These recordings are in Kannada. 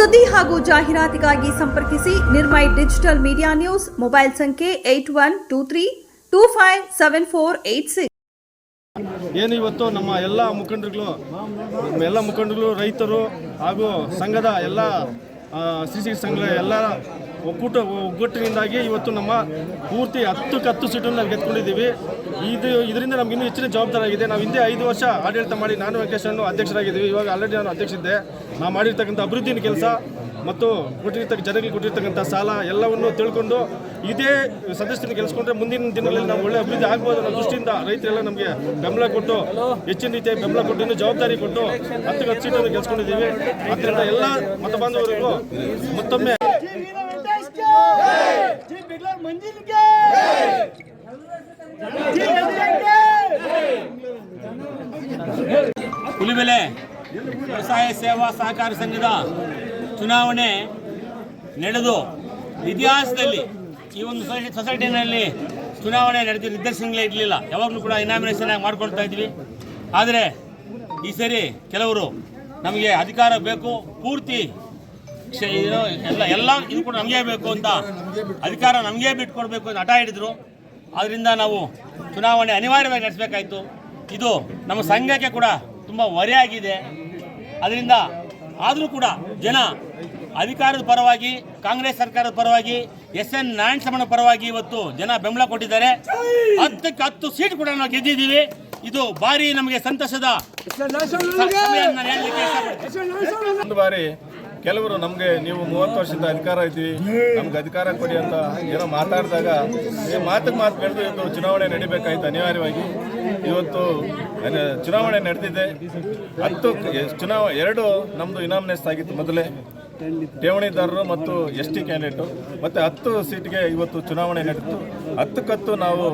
ಹಾಗೂ ಜಾಹೀರಾತಿಗಾಗಿ ಸಂಪರ್ಕಿಸಿ ನಿರ್ಮೈ ಡಿಜಿಟಲ್ ಮೀಡಿಯಾ ನ್ಯೂಸ್ ಮೊಬೈಲ್ ಸಂಖ್ಯೆ eight one two three two five seven four eight six. ಏನು ಇವತ್ತು ನಮ್ಮ ಎಲ್ಲ ಮುಖಂಡರುಗಳು, ನಮ್ಮ ಎಲ್ಲ ಮುಖಂಡರುಗಳು, ರೈತರು ಹಾಗೂ ಸಂಘದ ಎಲ್ಲ ಸಿ ಸಿ ಸಂಘ ಎಲ್ಲ ಒಕ್ಕೂಟ ಒಗ್ಗಟ್ಟಿನಿಂದಾಗಿ ಇವತ್ತು ನಮ್ಮ ಪೂರ್ತಿ ಹತ್ತಕ್ಕೆ ಹತ್ತು ಸೀಟನ್ನು ನಾವು ಗೆದ್ಕೊಂಡಿದ್ದೀವಿ ಇದು ಇದರಿಂದ ನಮ್ಗೆ ಇನ್ನೂ ಹೆಚ್ಚಿನ ಜವಾಬ್ದಾರಿ ಆಗಿದೆ. ನಾವು ಹಿಂದೆ ಐದು ವರ್ಷ ಆಡಳಿತ ಮಾಡಿ ನಾನು ವೆಂಕಟೇಶ್ವರನ್ನು ಅಧ್ಯಕ್ಷರಾಗಿದ್ದೀವಿ. ಇವಾಗ ಆಲ್ರೆಡಿ ನಾನು ಅಧ್ಯಕ್ಷ ಇದ್ದೆ. ನಾವು ಮಾಡಿರ್ತಕ್ಕಂಥ ಅಭಿವೃದ್ಧಿನ ಕೆಲಸ ಮತ್ತು ಕೊಟ್ಟಿರ್ತಕ್ಕ ಜನರಿಗೆ ಕೊಟ್ಟಿರ್ತಕ್ಕಂಥ ಸಾಲ ಎಲ್ಲವನ್ನು ತಿಳ್ಕೊಂಡು ಇದೇ ಸದಸ್ಯರಿಗೆ ಗೆಲ್ಸ್ಕೊಂಡ್ರೆ ಮುಂದಿನ ದಿನಗಳಲ್ಲಿ ನಾವು ಒಳ್ಳೆ ಅಭಿವೃದ್ಧಿ ಆಗ್ಬೋದು ಅನ್ನೋ ದೃಷ್ಟಿಯಿಂದ ರೈತರೆಲ್ಲ ನಮಗೆ ಬೆಂಬಲ ಕೊಟ್ಟು, ಹೆಚ್ಚಿನ ರೀತಿಯ ಬೆಂಬಲ ಕೊಟ್ಟು, ಇನ್ನೂ ಜವಾಬ್ದಾರಿ ಕೊಟ್ಟು ಹತ್ತು ಹತ್ತು ಸೀಟನ್ನು ಗೆಲ್ಸ್ಕೊಂಡಿದ್ದೀವಿ ಆದ್ದರಿಂದ ಎಲ್ಲ ಮತ ಬಾಂಧವರಿಗೂ ಮತ್ತೊಮ್ಮೆ ಹುಲಿಬೆಲೆ ವ್ಯವಸಾಯ ಸೇವಾ ಸಹಕಾರ ಸಂಘದ ಚುನಾವಣೆ ನಡೆದು ಇತಿಹಾಸದಲ್ಲಿ ಈ ಒಂದು ಸೊಸೈಟಿ ಸೊಸೈಟಿನಲ್ಲಿ ಚುನಾವಣೆ ನಡೆದ ನಿದರ್ಶನಗಳೇ ಇರಲಿಲ್ಲ. ಯಾವಾಗಲೂ ಕೂಡ ಇನಾಮಿನೇಷನ್ ಆಗಿ ಮಾಡ್ಕೊಳ್ತಾ ಇದ್ವಿ. ಆದರೆ ಈ ಸರಿ ಕೆಲವರು ನಮಗೆ ಅಧಿಕಾರ ಬೇಕು, ಪೂರ್ತಿ ಎಲ್ಲ ಎಲ್ಲ ಇದು ಕೂಡ ನಮಗೆ ಬೇಕು ಅಂತ ಅಧಿಕಾರ ನಮಗೆ ಬಿಟ್ಕೊಡ್ಬೇಕು ಅಂತ ಹಠ ಹಿಡಿದ್ರು. ಆದ್ದರಿಂದ ನಾವು ಚುನಾವಣೆ ಅನಿವಾರ್ಯವಾಗಿ ನಡೆಸಬೇಕಾಯಿತು. ಇದು ನಮ್ಮ ಸಂಘಕ್ಕೆ ಕೂಡ ತುಂಬ ಹೊರೆಯಾಗಿದೆ ಅದರಿಂದ ಆದರೂ ಕೂಡ ಜನ ಅಧಿಕಾರದ ಪರವಾಗಿ ಕಾಂಗ್ರೆಸ್ ಸರ್ಕಾರದ ಪರವಾಗಿ ಎಸ್ ಎನ್ ನಾರಾಯಣಸ್ವಾಮಿ ಪರವಾಗಿ ಇವತ್ತು ಜನ ಬೆಂಬಲ ಕೊಟ್ಟಿದ್ದಾರೆ. ಹತ್ತಕ್ಕೆ ಹತ್ತು ಸೀಟ್ ಕೂಡ ನಾವು ಗೆದ್ದಿದ್ದೀವಿ. ಇದು ಭಾರಿ ನಮಗೆ ಸಂತಸದ ಒಂದು ಬಾರಿ ಕೆಲವರು ನಮಗೆ ನೀವು ಮೂವತ್ತು ವರ್ಷದ ಅಧಿಕಾರ ಇದ್ದೀವಿ ನಮ್ಗೆ ಅಧಿಕಾರ ಕೊಡಿ ಅಂತ ಏನೋ ಮಾತಾಡಿದಾಗ ಈ ಮಾತಿಗೆ ಮಾತು ಬೆಳೆದು ಇವತ್ತು ಚುನಾವಣೆ ನಡಿಬೇಕಾಯ್ತು ಅನಿವಾರ್ಯವಾಗಿ. ಇವತ್ತು ಚುನಾವಣೆ ನಡೆದಿದೆ. ಹತ್ತು ಚುನಾವ ಎರಡು ನಮ್ಮದು ಇನಾಮಿನೇಸ್ ಆಗಿತ್ತು ಮೊದಲೇ. ಠೇವಣಿದಾರರು ಮತ್ತು ಎಸ್ ಟಿ ಕ್ಯಾಂಡಿಡೇಟು. ಮತ್ತು ಹತ್ತು ಸೀಟ್ಗೆ ಇವತ್ತು ಚುನಾವಣೆ ನಡೆದಿತ್ತು ಹತ್ತಕ್ಕತ್ತು ನಾವು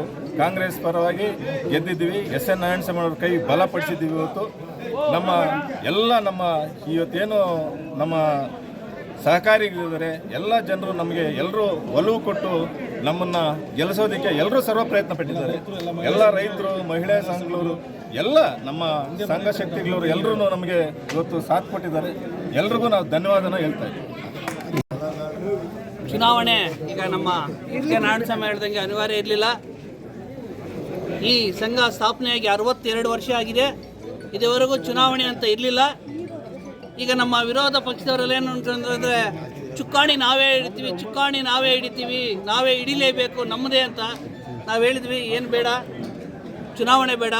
ಕಾಂಗ್ರೆಸ್ ಪರವಾಗಿ ಗೆದ್ದಿದ್ದೀವಿ. ಎಸ್ ಎನ್ ನಾರಾಯಣಸ್ವಾಮಿ ಅವ್ರ ಕೈ ಬಲಪಡಿಸಿದ್ದೀವಿ ಇವತ್ತು. ನಮ್ಮ ಎಲ್ಲ ನಮ್ಮ ಇವತ್ತೇನು ನಮ್ಮ ಸಹಕಾರಿಗಳಿದ್ದಾರೆ, ಎಲ್ಲ ಜನರು ನಮಗೆ ಎಲ್ಲರೂ ಒಲವು ಕೊಟ್ಟು ನಮ್ಮನ್ನು ಗೆಲ್ಲಿಸೋದಕ್ಕೆ ಎಲ್ಲರೂ ಸರ್ವ ಪ್ರಯತ್ನ ಪಟ್ಟಿದ್ದಾರೆ. ಎಲ್ಲ ರೈತರು, ಮಹಿಳಾ ಸಂಘಗಳವರು ಎಲ್ಲ ನಮ್ಮ ಸಂಘ ಶಕ್ತಿಗಳವರು ಎಲ್ಲರೂ ನಮಗೆ ಇವತ್ತು ಸಾಥ್ ಕೊಟ್ಟಿದ್ದಾರೆ. ಎಲ್ರಿಗೂ ನಾವು ಧನ್ಯವಾದನ ಹೇಳ್ತಾ ಇದ್ದೀವಿ. ಚುನಾವಣೆ ಈಗ ನಮ್ಮ ಕೆ ಸಮಯ ಹೇಳ್ದಂಗೆ ಅನಿವಾರ್ಯ ಇರಲಿಲ್ಲ. ಈ ಸಂಘ ಸ್ಥಾಪನೆಯಾಗಿ ಅರವತ್ತೆರಡು ವರ್ಷ ಆಗಿದೆ. ಇದುವರೆಗೂ ಚುನಾವಣೆ ಅಂತ ಇರಲಿಲ್ಲ. ಈಗ ನಮ್ಮ ವಿರೋಧ ಪಕ್ಷದವರೆಲ್ಲ ಏನು ಅಂತಂದ್ರೆ, ಚುಕ್ಕಾಣಿ ನಾವೇ ಹಿಡಿತೀವಿ, ಚುಕ್ಕಾಣಿ ನಾವೇ ಹಿಡಿತೀವಿ, ನಾವೇ ಹಿಡಿಲೇಬೇಕು, ನಮ್ಮದೇ ಅಂತ ನಾವು ಹೇಳಿದ್ವಿ, ಏನು ಬೇಡ, ಚುನಾವಣೆ ಬೇಡ,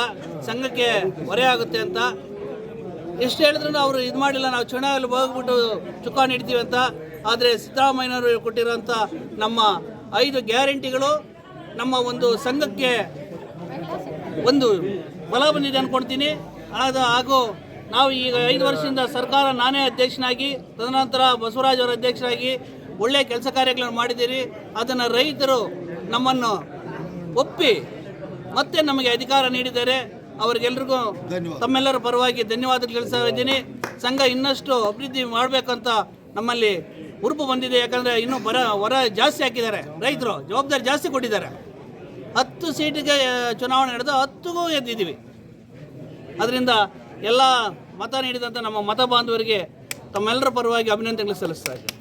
ಸಂಘಕ್ಕೆ ಹೊರೆ ಆಗುತ್ತೆ ಅಂತ. ಎಷ್ಟು ಹೇಳಿದ್ರು ಅವರು ಇದು ಮಾಡಿಲ್ಲ, ನಾವು ಚುನಾವಣೆಯಲ್ಲಿ ಹೋಗ್ಬಿಟ್ಟು ಚುಕ್ಕಾಣಿ ಹಿಡಿತೀವಿ ಅಂತ. ಆದರೆ ಸಿದ್ದರಾಮಯ್ಯನವರು ಕೊಟ್ಟಿರೋಂಥ ನಮ್ಮ ಐದು ಗ್ಯಾರಂಟಿಗಳು ನಮ್ಮ ಒಂದು ಸಂಘಕ್ಕೆ ಒಂದು ಬಲ ಬಂದಿದೆ ಅಂದ್ಕೊಳ್ತೀನಿ ಅದು ಹಾಗೂ ನಾವು ಈಗ ಐದು ವರ್ಷದಿಂದ ಸರ್ಕಾರ ನಾನೇ ಅಧ್ಯಕ್ಷನಾಗಿ ತದನಂತರ ಬಸವರಾಜ್ ಅವರ ಅಧ್ಯಕ್ಷರಾಗಿ ಒಳ್ಳೆಯ ಕೆಲಸ ಕಾರ್ಯಗಳನ್ನು ಮಾಡಿದ್ದೀರಿ. ಅದನ್ನು ರೈತರು ನಮ್ಮನ್ನು ಒಪ್ಪಿ ಮತ್ತೆ ನಮಗೆ ಅಧಿಕಾರ ನೀಡಿದ್ದಾರೆ. ಅವರಿಗೆಲ್ರಿಗೂ ತಮ್ಮೆಲ್ಲರ ಪರವಾಗಿ ಧನ್ಯವಾದಗಳು ತಿಳಿಸ್ತಾ ಇದ್ದೀನಿ. ಸಂಘ ಇನ್ನಷ್ಟು ಅಭಿವೃದ್ಧಿ ಮಾಡಬೇಕಂತ ನಮ್ಮಲ್ಲಿ ಉರುಪು ಬಂದಿದೆ. ಯಾಕಂದರೆ ಇನ್ನೂ ಬರ ಹೊರ ಜಾಸ್ತಿ ಹಾಕಿದ್ದಾರೆ. ರೈತರು ಜವಾಬ್ದಾರಿ ಜಾಸ್ತಿ ಕೊಟ್ಟಿದ್ದಾರೆ. ಹತ್ತು ಸೀಟಿಗೆ ಚುನಾವಣೆ ನಡೆದು ಹತ್ತಿಗೂ ಗೆದ್ದಿದ್ದೀವಿ ಅದರಿಂದ ಎಲ್ಲ ಮತ ನೀಡಿದಂಥ ನಮ್ಮ ಮತ ಬಾಂಧವರಿಗೆ ತಮ್ಮೆಲ್ಲರ ಪರವಾಗಿ ಅಭಿನಂದನೆಗಳು ಸಲ್ಲಿಸ್ತಾ ಇದ್ದೀನಿ.